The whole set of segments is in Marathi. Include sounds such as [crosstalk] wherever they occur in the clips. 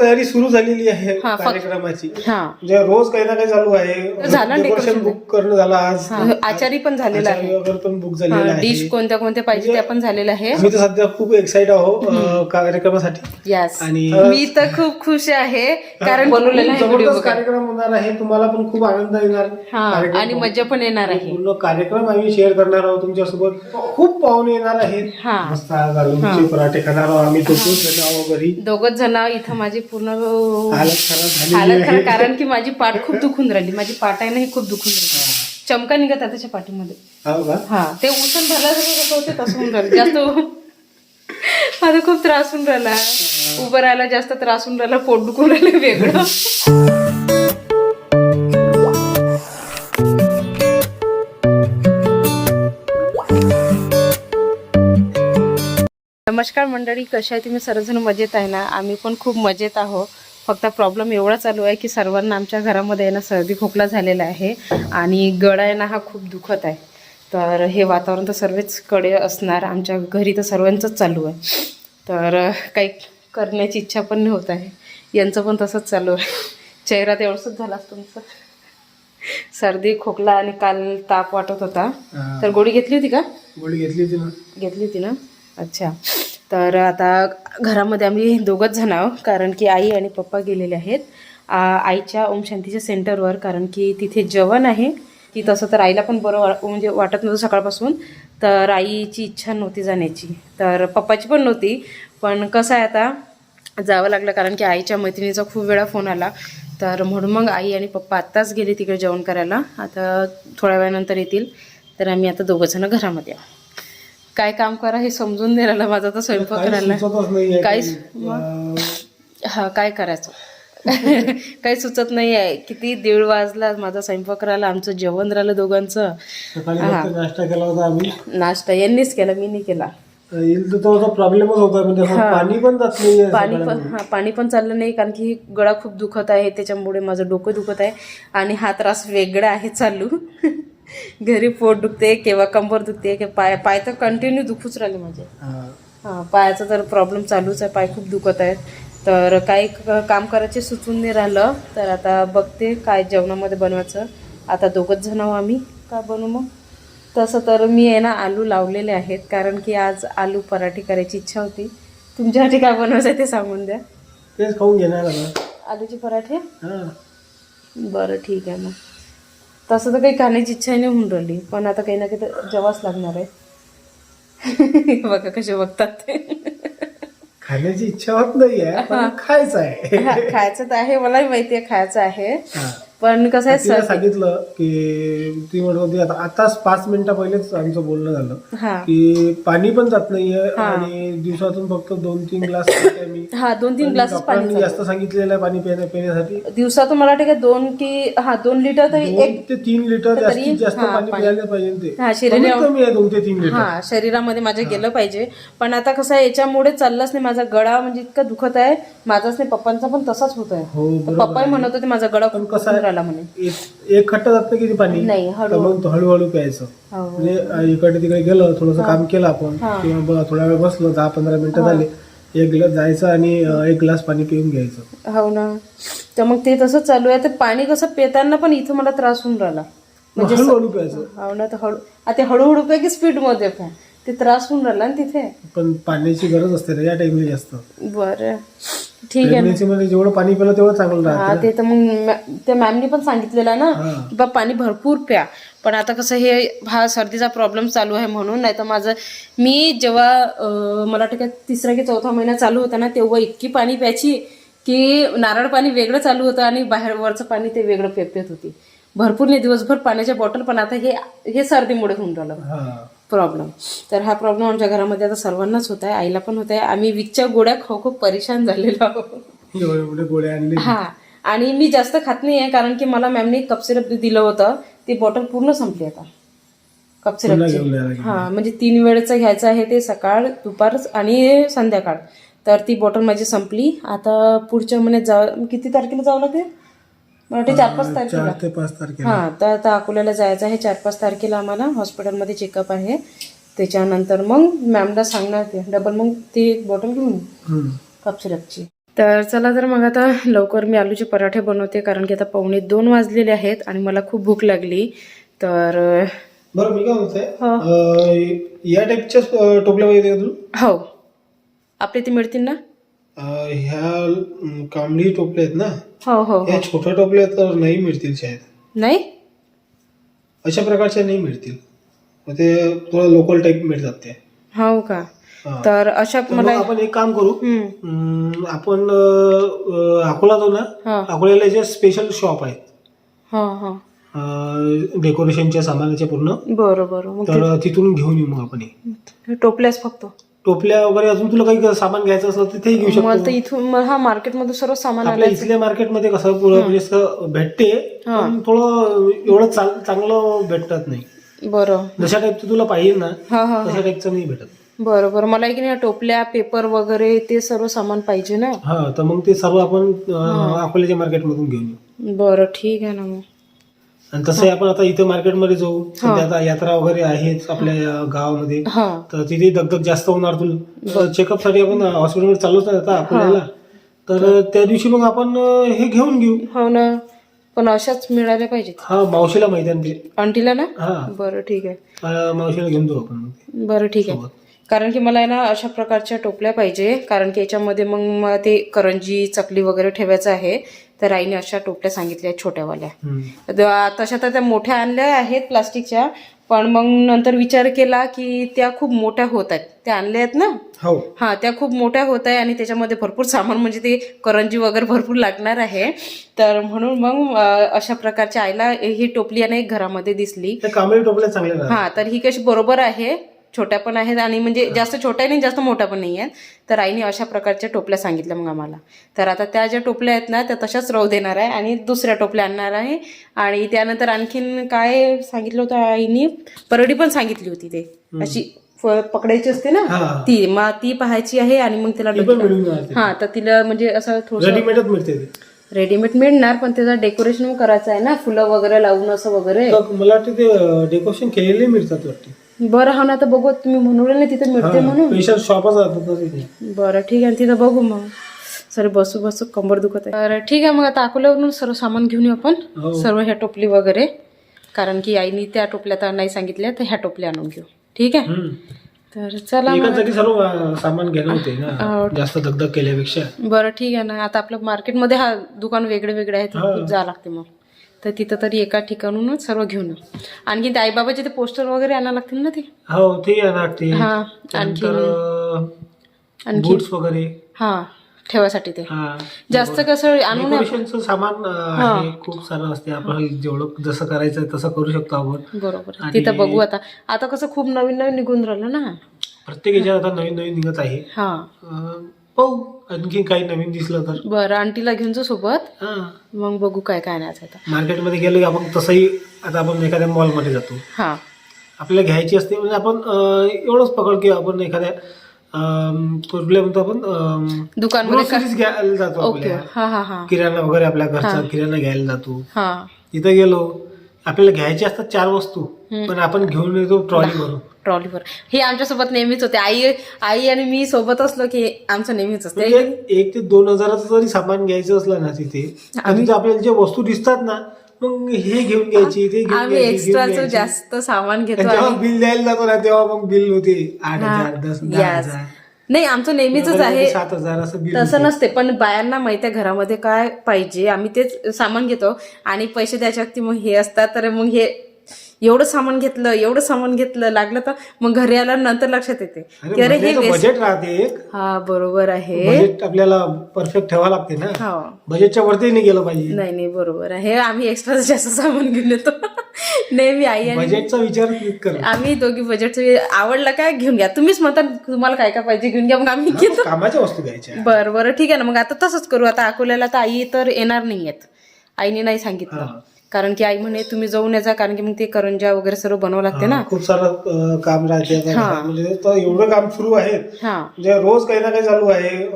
तयारी सुरू झालेली आहे हा, फक्त- कार्यक्रमाची. हा. म्हणजे रोज काही ना काही चालू आहे. झालं डेकोरेशन decoration. बुक करणं झालं आज. हा, आचारी पण झालेला आहे. वगैरे पण बुक झालेला आहे. डिश कोणत्या कोणत्या पाहिजे त्या पण झालेल्या आहे आम्ही तर सध्या खूप एक्साइट आहोत अं, कार्यक्रमासाठी. यस आणि मी तर खूप खुश आहे कारण बनवलेला आहे कार्यक्रम होणार आहे तुम्हाला पण खूप आनंद येणार. हा कार्यक्रम आणि मजा पण येणार आहे. पूर्ण कार्यक्रम आम्ही शेअर करणार आहोत तुमच्यासोबत. खूप पाहुणे येणार आहेत. हा. मस्त आज आलूचे पराठे खाणार आहोत आम्ही तो आहोत घरी. दोघच जण इथं माझी पूर्ण हालत खराब झालेली हालत आहे खराब कारण की माझी पाठ खूप दुखून राहिली. माझी पाठ आहे ना ही खूप दुखून राहिली. चमका निघत आहे त्याच्या पाठीमध्ये. हो हा ते उचल भरल्यासारखं कसं होते तसं होऊन राहिलं. जास्त माझा खूप त्रास होऊन राहिला. उभं राहायला जास्त त्रास होऊन राहिला पोट दुखून राहिलं वेगळं. नमस्कार मंडळी कशा आहे तुम्ही? सर्वजण मजेत आहे ना? आम्ही पण खूप मजेत आहोत. फक्त प्रॉब्लेम एवढा चालू आहे की सर्वांना आमच्या घरामध्ये आहे ना सर्दी खोकला झालेला आहे आणि गळा आहे ना हा खूप दुखत आहे. तर हे वातावरण तर सर्वच कडे असणार आमच्या घरी तर सर्वांचंच चालू आहे. तर काही करण्याची इच्छा पण नाही होत आहे. यांचं पण तसंच चालू आहे. चेहरा तर एवढंच झाला तुमचं. सर्दी खोकला आणि काल ताप वाटत होता. तर गोळी घेतली होती का? गोळी घेतली होती ना. घेतली होती ना? अच्छा. तर आता घरामध्ये आम्ही दोघंच जण आहोत कारण की आई आणि पप्पा गेलेले आहेत. आईच्या ओम शांतीच्या सेंटरवर कारण की तिथे जेवण आहे. की तसं तर आईला पण बरं वा- म्हणजे वाटत नव्हतं सकाळपासून. तर आईची इच्छा नव्हती जाण्याची. तर पप्पाची पण नव्हती. पण कसं आहे आता जावं लागलं कारण की आईच्या मैत्रिणीचा खूप वेळा फोन आला. तर म्हणून मग आई आणि पप्पा आत्ताच गेले तिकडे जेवण करायला. आता थोड्या वेळानंतर येतील. तर आम्ही आता दोघंजणं घरामध्ये आहोत. काय काम करा हे समजून नाही राहिलं माझा तर स्वयंपाक करायला. काहीच हा काय करायचं? [laughs] काही सुचत नाही आहे. किती दीड वाजला माझा स्वयंपाक राहिला आमचं जेवण राहिलं दोघांचं. नाश्ता केला होता आम्ही. नाश्ता यांनीच केला मी नाही केला प्रॉब्लेमच होता म्हणजे जात पाणी पण हा पाणी पण चाललं नाही कारण की गळा खूप दुखत आहे त्याच्यामुळे माझं डोकं दुखत आहे. आणि हा त्रास वेगळा आहे चालू. [laughs] घरी पोट दुखते केव्हा कंबर दुखते किंवा पाय पाय तर कंटिन्यू दुखूच राहिले माझे. हा. पायाचा तर प्रॉब्लेम चालूच आहे पाय खूप दुखत आहेत. तर काही क- काम करायचे सुचून नाही राहिलं. तर आता बघते काय जेवणामध्ये बनवायचं. आता दोघंच जण आहो आम्ही. काय बनवू मग? तसं तर मी आहे ना आलू लावलेले आहेत. कारण की आज आलू पराठे करायची इच्छा होती. तुमच्यासाठी काय बनवायचं आहे ते सांगून द्या. तेच खाऊन घेणार आलूचे पराठे. बरं ठीक आहे मग. तसं तर काही खाण्याची इच्छा नाही होऊन राहिली. पण आता काही ना काही तर जेवाच लागणार आहे. [laughs] बघा कसे बघतात ते. खाण्याची इच्छा होत नाहीये पण खायचं आहे. खायचं तर आहे मलाही माहिती आहे खायचं आहे. पण कसं आहे तिला सर सांगितलं की ती म्हणत होती आता आताच पाच मिनिटं पहिलेच आमचं बोलणं झालं. हा. की पाणी पण जात नाहीये आणि दिवसातून फक्त दोन तीन ग्लास पिते मी. [coughs] हा दोन तीन ग्लासेस पाणी डॉक्टरांनी जास्त सांगितलेलं आहे पाणी पिण्या- पिण्यासाठी. दिवसातून मला वाटतं की दोन की हा दोन लिटर तरी दोन एक ते तीन लिटर जास्तीत जास्त पाणी प्यायला पाहिजे ते. हा कमीत कमी आहे दोन ते तीन लिटर. हा शरीरामध्ये माझ्या गेलं पाहिजे. पण आता कसं आहे याच्यामुळे चाललंच नाही. माझा गळा म्हणजे इतका दुखत आहे. माझाच नाही पप्पांचा पण तसाच होत आहे हो तर पप्पाही म्हणत होते माझा गळा खूप कसं आहे? राहिला म्हणे. एक एक खट्टा जात किती पाणी? नाही तर हळू मग तो हळूहळू प्यायचं. हो. म्हणजे अं, इकडे तिकडे गेलं थोडस काम केलं आपण हा. किंवा थोडा वेळ बसलो दहा पंधरा मिनिटं झाले एक गिलास जायचं आणि अं, एक ग्लास पाणी पिऊन घ्यायचं. हो ना. तर मग ते तसंच चालू आहे. तर पाणी कसं पेताना पण इथं मला त्रास होऊन राहिला. मग हळूहळू प्यायचं. हो ना तर हळू आता हळूहळू पे की स्पीडमध्ये पे ते त्रास होऊन राहिला ना तिथे. पण पाण्याची गरज असते ना या टाइमला जास्त. बरं. ठीक आहे प्रेग्नेन्सी मध्ये जेवढं पाणी पिलं तेवढं चांगलं राहतं ते तर मग मॅ- त्या मॅमनी पण सांगितलेलं आहे ना. की बा पाणी भरपूर प्या. पण आता कसं हे हा सर्दीचा प्रॉब्लेम चालू आहे म्हणून नाही तर माझं मी जेव्हा अं, मला वाटतं का तिसरा की चौथा महिना चालू होता ना तेव्हा इतकी पाणी प्यायची की नारळ पाणी वेगळं चालू होतं आणि बाहेर वरचं पाणी ते वेगळं पे- पित होती. भरपूर नाही दिवसभर पाण्याच्या बॉटल पण आता हे हे सर्दीमुळे होऊन राहिलं. हा. प्रॉब्लेम तर हा प्रॉब्लेम आमच्या घरामध्ये आता सर्वांनाच होत आहे आईला पण होत आहे. आम्ही विकच्या गोळ्या खाऊ खूप परेशान झालेलो आहोत. हा. आणि मी जास्त खात नाही आहे कारण की मला मॅमने कप सिरप दिलं होतं. ती बॉटल पूर्ण संपली आता. कप सिरपची लागेल. हा म्हणजे तीन वेळेचं घ्यायचं आहे ते सकाळ दुपार आणि संध्याकाळ. तर ती बॉटल माझी संपली. आता पुढच्या महिन्यात जावं किती तारखेला जावं लागते मला वाटते चार पाच तारखेला. चार ते पाच तारखेला. हा तर आता अकोल्याला जायचं आहे चार पाच तारखेला आम्हाला हॉस्पिटलमध्ये चेकअप आहे. त्याच्यानंतर मग मॅमला सांगणार ते. डबल मग ती एक बॉटल घेऊन हम्म. कप सिरपची तर चला तर मग आता लवकर मी आलूचे पराठे बनवते कारण की आता पावणे दोन वाजलेले आहेत आणि मला खूप भूक लागली. तर बरं मी काय म्हणतोय? हा. अं, या टाईपच्या टोपल्या पाहिजे का तुला हो. आपले ते मिळतील ना? ह्या कांबळी टोपल्या आहेत ना? हो हो हो. या छोट्या टोपल्या तर नाही मिळतील शायद. नाही? अशा प्रकारच्या नाही मिळतील. मग ते थोडं लोकल टाईप मिळतात ते. हो का? हा. तर अशा तर मग मला आपण एक काम करू. हम्म. अं, आपण अं, अकोला जाऊ ना? हा. अकोल्याला जे स्पेशल शॉप आहेत. हा हा. अं, डेकोरेशनच्या सामानाचे पूर्ण. बरं बरं मग तर तिथून घेऊन येऊ मग आपण हे. ते टोपल्यास फक्त. टोपल्या वगैरे अजून तुला काही सामान घ्यायचं असलं तर तेही घेऊ मला तर शकतो इथून मला हा मार्केटमध्ये सर्व सामान आपल्या इथल्या मार्केटमध्ये कसं पुरं म्हणजे असं भेटते हा. पण थोडं एवढं चांग- चांगलं भेटत नाही. बरं. जशा टाईपचं तुला पाहिजे ना हा हा तशा टाईपचं नाही भेटत. बरं बरं. मला एक नाही टोपल्या पेपर वगैरे ते सर्व सामान पाहिजे ना? हा तर मग ते सर्व आपण अं, अकोल्याच्या मार्केटमधून घेऊन येऊ. बरं ठीक आहे ना मग. आणि तसंही आपण आता इथे मार्केटमध्ये जाऊ सध्या आता यात्रा वगैरे आहेत आपल्या या गावामध्ये. हा. तर तिथे दगदग जास्त होणार तुला. चेकअपसाठी आपण हॉस्पिटलमध्ये चाललोच ना आता अकोल्याला तर त्या दिवशी मग आपण अं, हे घेऊन घेऊ. हो ना. पण अशाच मिळाल्या पाहिजेत. हा मावशीला माहिती आहे. आंटीला ना? हा. बरं ठीक आहे. अं, मावशीला घेऊन जाऊ आपण मग ते. बरं ठीक आहे. सोबत. कारण की मला आहे ना अशा प्रकारच्या टोपल्या पाहिजे. कारण की याच्यामध्ये मग मला ते करंजी चकली वगैरे ठेवायचं आहे. तर आईने अशा टोपल्या सांगितल्या आहेत छोट्यावाल्या. तशा तर त्या मोठ्या आणल्या आहेत प्लास्टिकच्या. पण मग नंतर विचार केला की त्या खूप मोठ्या होत आहेत. त्या आणल्या आहेत ना? हो. हा त्या खूप मोठ्या होत आहे आणि त्याच्यामध्ये भरपूर सामान म्हणजे ते करंजी वगैरे भरपूर लागणार आहे. तर म्हणून मग अशा प्रकारच्या आईला ही टोपली एक घरामध्ये दिसली. हा तर ही कशी बरोबर आहे. छोट्या पण आहेत आणि म्हणजे जास्त छोट्या नाही जास्त मोठ्या पण नाही आहेत तर आईने अशा प्रकारच्या टोपल्या सांगितल्या मग आम्हाला. तर आता त्या ज्या टोपल्या आहेत ना त्या तशाच राहू देणार आहे आणि दुसऱ्या टोपल्या आणणार आहे. आणि त्यानंतर आणखीन काय सांगितलं होतं आईने? परडी पण सांगितली होती ते. अशी पकडायची असते ना. ती मग ती पाहायची आहे आणि मग तिला हा तर तिला म्हणजे असं थोडं रेडीमेडच मिळते ते. रेडीमेड मिळणार पण त्याचं डेकोरेशन करायचं आहे ना फुलं वगैरे लावून असं वगैरे. मला वाटतं ते डेकोरेशन केलेले मिळतात वाटते. बरं हा ना तर बघू तुम्ही म्हणून राहिले तिथे मिळते म्हणून. स्पेशल शॉपच ना बरं ठीक आहे तिथं बघू मग. सर बसू बसू कंबर दुखत आहे. बरं ठीक आहे मग आता अकोल्यावरून सर्व सामान घेऊन येऊ आपण. हो. सर्व ह्या टोपली वगैरे. कारण की आईनी त्या टोपल्या तर नाही सांगितल्या तर ह्या टोपल्या आणून घेऊ. ठीक आहे. तर चला सर्व सामान घेणं होते ना. जास्त दगदग केल्यापेक्षा. बरं ठीक आहे ना. आता आपलं मार्केटमध्ये हा दुकान वेगळे वेगळे आहे हा. जावं लागते मग. तर तिथं तरी एका ठिकाणूनच सर्व घेऊन येऊ. आणखी ते आईबाबाचे ते पोस्टर वगैरे आणायला लागतील ना ते? हो ते आहे ना ते हा त्यानंतर आणखी बूट्स वगैरे. हा ठेवासाठी ते. हा जास्त कसं आणून सामान अं, आहे खूप सारं असते. आपण जेवढं जसं करायचं तसं करू शकतो आपण. बरोबर. आणि- तिथं बघू आता. आता कसं खूप नवीन नवीन निघून राहिलं ना? प्रत्येक याच्यात आता नवीन नवीन निघत आहे. हा. अं, पाहू. आणखी काही नवीन दिसलं तर. बरं आंटीला घेऊन जा सोबत. हा. मग बघू काय काय आणायचं आता. मार्केटमध्ये गेलो की आपण तसंही आता आपण एखाद्या मॉलमध्ये जातो. हा. आपल्याला घ्यायची असते म्हणजे आपण अं, एवढंच पकड की आपण एखाद्या अं, कुठल्या म्हणतो आपण अं, दुकानमध्ये का- groceries घ्यायला जातो ओके. आपल्या हा हा हा. किराणा वगैरे आपल्या घरचा किराणा घ्यायला जातो. हा. तिथं गेलो आपल्याला घ्यायचे असतात चार वस्तू पण आपण घेऊन येतो ट्रॉली भरून ट्रॉलीवर. हे आमच्यासोबत नेहमीच होते. आई आई आणि मी सोबत असलो की आमचं नेहमीच असते. म्हणजे एक ते दोन हजाराचं जरी सामान घ्यायचं असलं ना तिथे तिथे आपल्याला जे वस्तू दिसतात ना मग हे घेऊन घ्यायची ते आम्ही एक्स्ट्राचं. जास्त सामान घेतो आणि जेव्हा बिल द्यायला जातो ना तेव्हा मग बिल होते. आठ हजार दस. हजार नाही आमचं नेहमीच आहे. तसं नसते पण बायांना माहिती आहे घरामध्ये काय पाहिजे. आम्ही तेच सामान घेतो आणि पैसे द्यायच्या मग हे असतात तर मग हे एवढं सामान घेतलं एवढं सामान घेतलं लागलं तर मग घरी आल्यावर नंतर लक्षात येते. की अरे हे बजेट राहते एक. हा बरोबर आहे. बजेट आपल्याला परफेक्ट ठेवा लागते ना. हा. बजेटच्या वरती नाही गेलं पाहिजे. नाही नाही बरोबर आहे. आम्ही एक्स्ट्रा जास्त सामान घेऊन येतो. [laughs] नेहमी आई आणि बजेटचा विचार कर. आम्ही दोघी बजेटचं आवडलं काय घेऊन घ्या. तुम्हीच म्हणता तुम्हाला काय काय पाहिजे घेऊन घ्या मग आम्ही घेतो. कामाच्या वस्तू घ्यायच्या. बरं बरं ठीक आहे ना. मग आता तसंच करू. आता अकोल्याला तर आई तर येणार नाही आहेत आईने नाही सांगितलं. हा. कारण की आई म्हणे तुम्ही जाऊन याचा कारण की मग ते करंजा वगैरे सर्व बनावं लागते ना. खूप सारं काम राहते आता. हा. म्हणजे तर एवढं काम सुरू आहे. हा. म्हणजे रोज काही ना काही चालू आहे.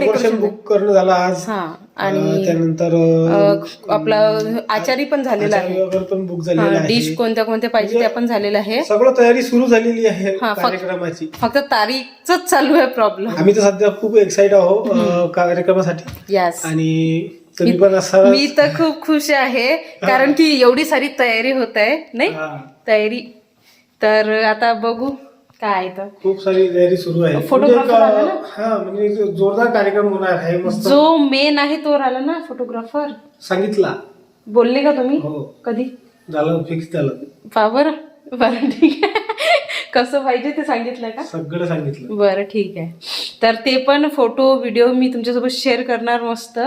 decoration? बुक करणं झालं आज. हा अं, आणि त्यानंतर अ, आपला आचारी पण झालेला आहे. वगैरे पण बुक झालेलं आहे. डिश कोणत्या कोणत्या पाहिजे त्या पण झालेल्या आहे. सगळं तयारी सुरू झालेली आहे हा, फक्त- कार्यक्रमाची. फक्त तारीखच चालू आहे प्रॉब्लेम आम्ही तर सध्या खूप एक्साइट आहोत अं, कार्यक्रमासाठी. यस आणि तुम्ही पण असाल मी तर खूप खुश आहे. कारण की एवढी सारी तयारी होत आहे नाही. तयारी. तर आता बघू काय तर. खूप सारी तयारी सुरू आहे. फोटोग्राफर म्हणजे एक, आला ना? हा म्हणजे जोरदार कार्यक्रम होणार आहे मस्त. जो मेन आहे तो राहिला ना फोटोग्राफर सांगितला. बोलले का तुम्ही? हो. कधी? झालं फिक्स झालं. पा बरं. बरं ठीक आहे. कसं पाहिजे ते सांगितलं का? सगळं सांगितलं. बरं ठीक आहे. तर ते पण फोटो व्हिडिओ मी तुमच्यासोबत शेअर करणार मस्त.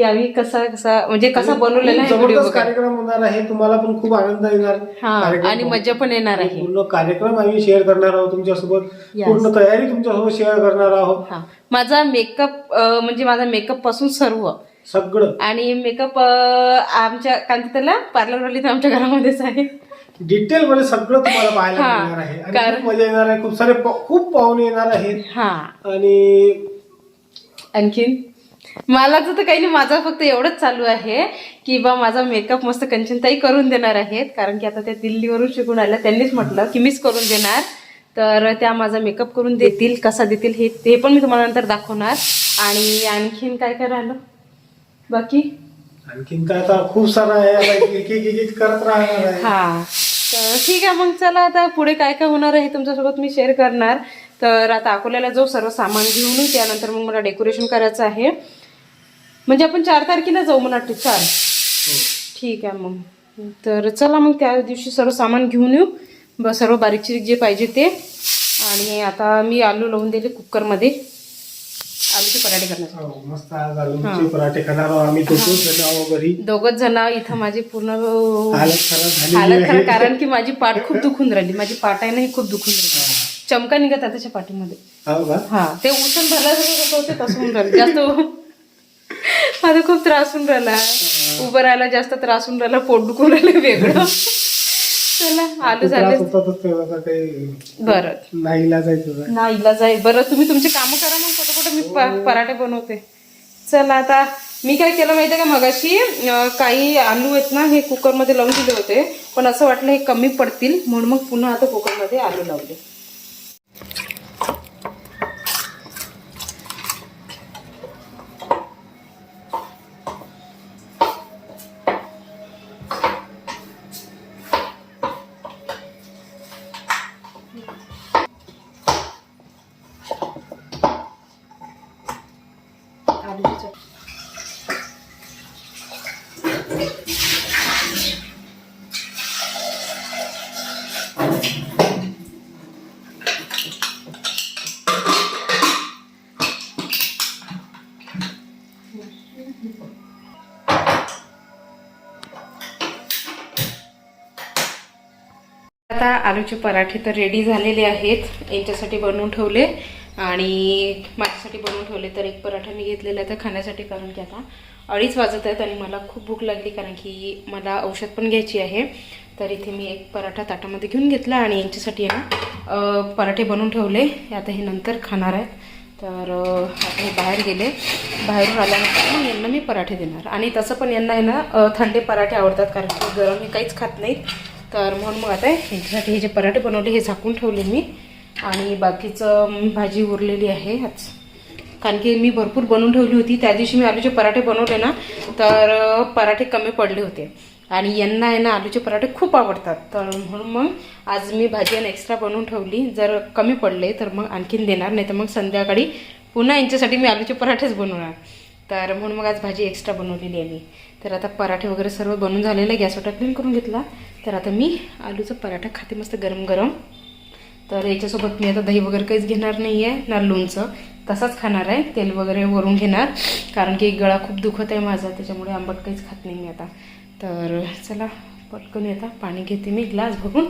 की आम्ही कसा कसा म्हणजे कसा बनवलेला आहे व्हिडिओ जबरदस्त कार्यक्रम होणार आहे. तुम्हाला पण खूप आनंद येणार. हा कार्यक्रम आणि मजा पण येणार आहे. पूर्ण कार्यक्रम आम्ही शेअर करणार आहोत तुमच्यासोबत. Yes. पूर्ण तयारी तुमच्यासोबत शेअर करणार आहोत. हा. माझा मेकअप म्हणजे माझा मेकअपपासून सर्व. सगळं. आणि मेकअप आमच्या कारण की त्याला पार्लरवाली तर आमच्या घरामध्येच आहे. डिटेल मध्ये सगळं तुम्हाला पाहायला हा, मिळणार आहे. आणि कारण- खूप मजा येणार आहे. खूप सारे पा- खूप पाहुणे येणार आहेत. हा. आणि आणखीन? मला तर काही नाही माझं फक्त एवढंच चालू आहे की बा माझा मेकअप मस्त कंचनताई करून देणार आहेत. कारण की आता त्या दिल्लीवरून शिकून आल्या त्यांनीच म्हटलं की मीच करून देणार. तर त्या माझा मेकअप करून देतील कसा देतील हे ते पण मी तुम्हाला नंतर दाखवणार. आणि आणखीन काय काय राहिलं? बाकी? आणखीन काय आता खूप सारं आहे करत राहणार हा. तर ठीक आहे मग चला आता पुढे काय काय होणार आहे तुमच्यासोबत मी शेअर करणार. तर आता अकोल्याला जाऊ सर्व सामान घेऊन त्यानंतर मग मला डेकोरेशन करायचं आहे. म्हणजे आपण चार तारखेला जाऊ मला वाटते चार ठीक आहे मग. तर चला मग त्या दिवशी सर्व सामान घेऊन येऊ. ब सर्व बारीक चिरीक जे पाहिजे ते. आणि आता मी आलू लावून दिले कुकरमध्ये. आलूचे पराठे करणार. हो, पराठे आम्ही. दोघंच जण इथं माझी पूर्ण हालत खराब कारण की माझी पाठ खूप दुखून राहिली. माझी पाठ आहे ना ही खूप दुखून राहिली. चमका निघत त्याच्या पाठीमध्ये. हो हा. ते उचल भरला कसं होते तसं होऊन राहिलं. जास्त [laughs] माझा खूप त्रास होऊन राहिला. उभं राहायला जास्त त्रास होऊन राहिला पोट दुखून राहिलं वेगळं. चला आलू झाले. बरं. नाही जायचं ना इलाज आहे बरं तुम्ही तुमचे कामं करा मग कुठं कुठं मी प- पराठे बनवते. चला आता मी काय केलं माहिती आहे का मगाशी? काही आलू आहेत ना हे कुकरमध्ये लावून दिले होते. पण असं वाटलं हे कमी पडतील म्हणून मग पुन्हा आता कुकरमध्ये आलू लावले. आलूचे पराठे तर रेडी झालेले आहेत. यांच्यासाठी बनवून ठेवले. आणि माझ्यासाठी बनवून ठेवले तर एक पराठा मी घेतलेला आहे तर खाण्यासाठी कारण की आता अडीच वाजत आहेत आणि मला खूप भूक लागली कारण की मला औषध पण घ्यायची आहे. तर इथे मी एक पराठा ताटामध्ये घेऊन घेतला आणि यांच्यासाठी आहे ना पराठे बनवून ठेवले. आता हे नंतर खाणार आहेत. तर आता हे बाहेर गेले. बाहेरून आल्यानंतर मग यांना मी पराठे देणार. आणि तसं पण यांना आहे ना थंडे पराठे आवडतात कारण की गरम हे काहीच खात नाहीत. तर म्हणून मग आता ह्याच्यासाठी हे जे पराठे बनवले हे झाकून ठेवले मी. आणि बाकीचं भाजी उरलेली आहे आज. कारण की मी भरपूर बनवून ठेवली होती. त्या दिवशी मी आलूचे पराठे बनवले ना तर पराठे कमी पडले होते. आणि यांना आहे ना आलूचे पराठे खूप आवडतात. तर म्हणून मग आज मी भाजी आणि एक्स्ट्रा बनवून ठेवली. जर कमी पडले तर मग आणखीन देणार नाही तर मग संध्याकाळी पुन्हा यांच्यासाठी मी आलूचे पराठेच बनवणार. तर म्हणून मग आज भाजी एक्स्ट्रा बनवलेली आहे मी. तर आता पराठे वगैरे सर्व बनवून झालेलं आहे गॅसवर क्लीन करून घेतला. तर आता मी आलूचा पराठा खाते मस्त गरम गरम. तर याच्यासोबत मी आता दही वगैरे काहीच घेणार नाही आहे ना लोणचं. तसाच खाणार आहे तेल वगैरे वरून घेणार. कारण की गळा खूप दुखत आहे माझा त्याच्यामुळे आंबट काहीच खात नाही मी आता. तर चला पटकन येता पाणी घेते मी ग्लास भरून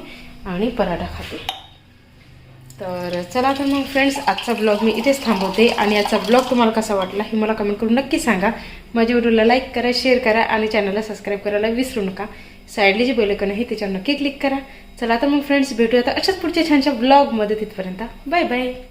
आणि पराठा खाते. तर चला तर मग फ्रेंड्स आजचा ब्लॉग मी इथेच थांबवते आणि आजचा ब्लॉग तुम्हाला कसा वाटला हे मला कमेंट करून नक्की सांगा. माझ्या व्हिडिओला लाईक करा शेअर करा आणि चॅनलला सबस्क्राईब करायला विसरू नका. साईडली जे बेलकन आहे त्याच्यावर नक्की क्लिक करा. चला तर मग फ्रेंड्स भेटूया आता अशाच पुढच्या छानच्या ब्लॉगमध्ये तिथपर्यंत. Bye bye